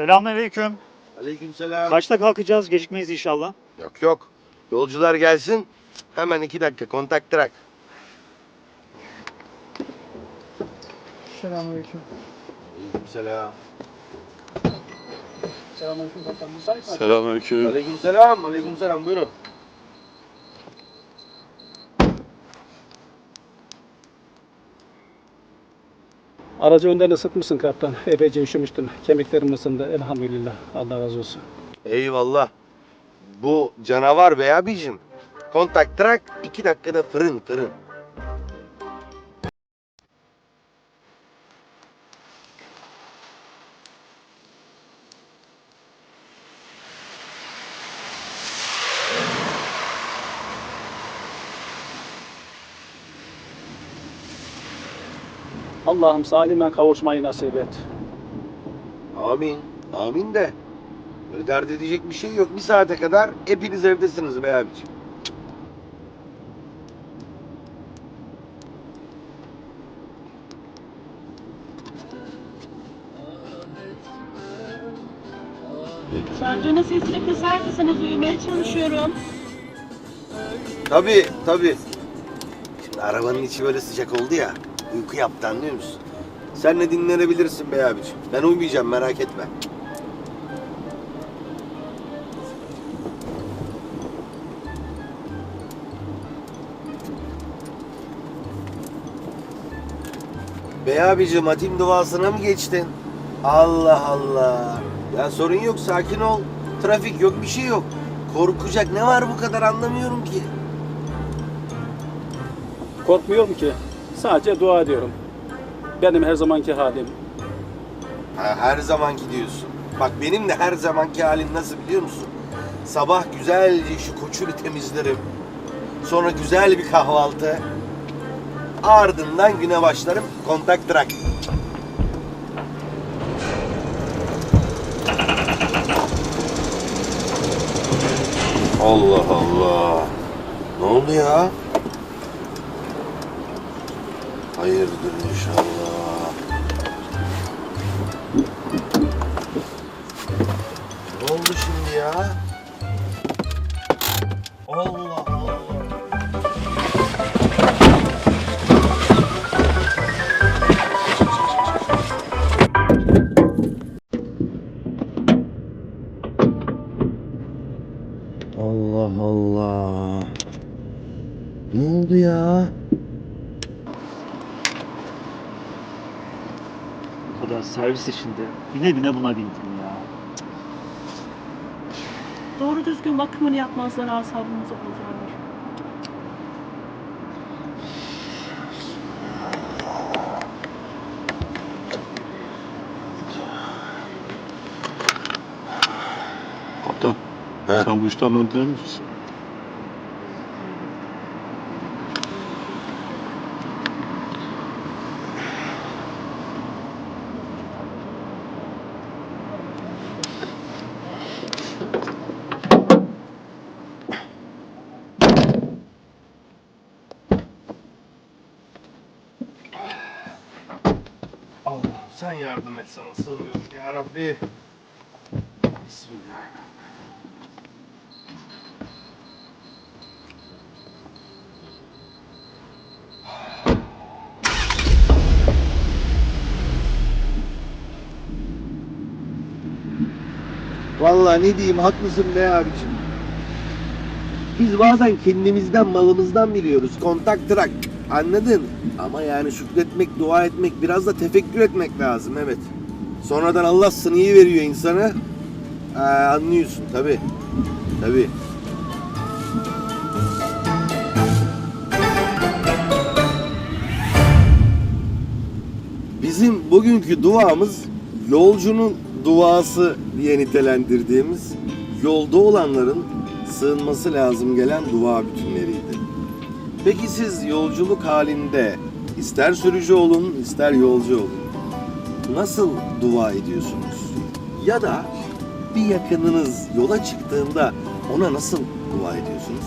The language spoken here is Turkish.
Selamünaleyküm. Aleykümselam. Kaçta kalkacağız? Gecikmeyiz inşallah. Yok yok. Yolcular gelsin. Hemen iki dakika kontak track. Selamünaleyküm. Aleykümselam. Selamünaleyküm kaptan. Müsait mi? Selamünaleyküm. Aleykümselam. Aleykümselam. Buyurun. Aracı önden ısıtmışsın kaptan. Epeyce üşümüştün. Kemiklerim ısındı. Elhamdülillah. Allah razı olsun. Eyvallah. Bu canavar be abicim. Kontak track iki dakikada fırın fırın. Allah'ım salimen kavuşmayı nasip et. Amin. Amin de. Böyle dert edecek bir şey yok. Bir saate kadar hepiniz evdesiniz be abicim. Sancının sesini kısar mısınız? Uyumaya çalışıyorum. Tabii tabii. Şimdi arabanın içi böyle sıcak oldu ya. Uyku yaptı anlıyor musun? Sen de dinlenebilirsin be abiciğim. Ben uyumayacağım merak etme. Bey abicim hatim duasına mı geçtin? Allah Allah. Ya sorun yok sakin ol. Trafik yok bir şey yok. Korkacak ne var bu kadar anlamıyorum ki. Korkmuyorum ki. Sadece dua ediyorum. Benim her zamanki halim. Ha, her zamanki diyorsun. Bak benim de her zamanki halim nasıl biliyor musun? Sabah güzelce şu koçunu temizlerim. Sonra güzel bir kahvaltı. Ardından güne başlarım. Kontak track. Allah Allah. Ne oldu ya? Hayırdır inşallah. Ne oldu şimdi ya? Allah Allah. Allah Allah. Ne oldu ya? Servis içinde. Bine bine buna bindim ya. Doğru düzgün bakımını yapmazlar asabımızı bozarlar. Kaptan, He. sen bu işten anlar mısın? Sen yardım et sana sığınıyorum ya Rabbi. Bismillah. Vallahi ne diyeyim haklısın be abicim. Biz bazen kendimizden malımızdan biliyoruz. Kontak trak. Anladın? Ama yani şükretmek, dua etmek, biraz da tefekkür etmek lazım evet. Sonradan Allah sınıyı veriyor insana. Ee, anlıyorsun tabi. Tabi. Bizim bugünkü duamız yolcunun duası diye nitelendirdiğimiz yolda olanların sığınması lazım gelen dua bütünleriydi. Peki siz yolculuk halinde ister sürücü olun ister yolcu olun nasıl dua ediyorsunuz? Ya da bir yakınınız yola çıktığında ona nasıl dua ediyorsunuz?